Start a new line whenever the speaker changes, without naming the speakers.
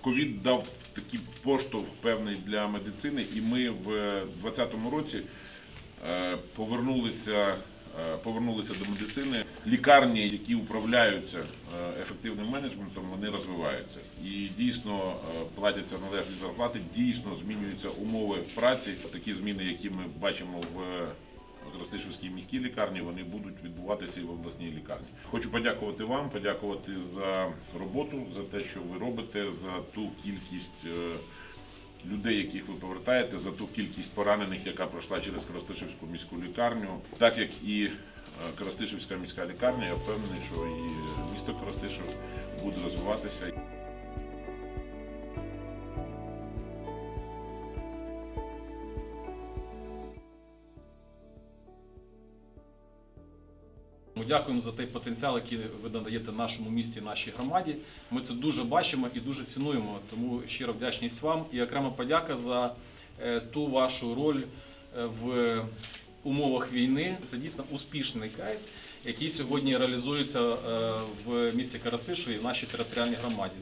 Ковід дав такий поштовх певний для медицини, і ми в 2020 році е, повернулися, е, повернулися до медицини. Лікарні, які управляються е, ефективним менеджментом, вони розвиваються. І дійсно е, платяться належні зарплати, дійсно змінюються умови праці. Такі зміни, які ми бачимо в Ростишівській міській лікарні, вони будуть відбуватися і в обласній лікарні. Хочу подякувати вам, подякувати за роботу, за те, що ви робите, за ту кількість е, людей, яких ви повертаєте, за ту кількість поранених, яка пройшла через Коростишівську міську лікарню. Так як і е, Коростишівська міська лікарня, я впевнений, що і місто Коростишев буде розвиватися.
Ми дякуємо за той потенціал, який ви надаєте нашому місті, нашій громаді. Ми це дуже бачимо і дуже цінуємо. Тому щиро вдячність вам і окрема подяка за е, ту вашу роль е, в умовах війни. Це дійсно успішний кейс, який сьогодні реалізується е, в місті Карастишеві і в нашій територіальній громаді.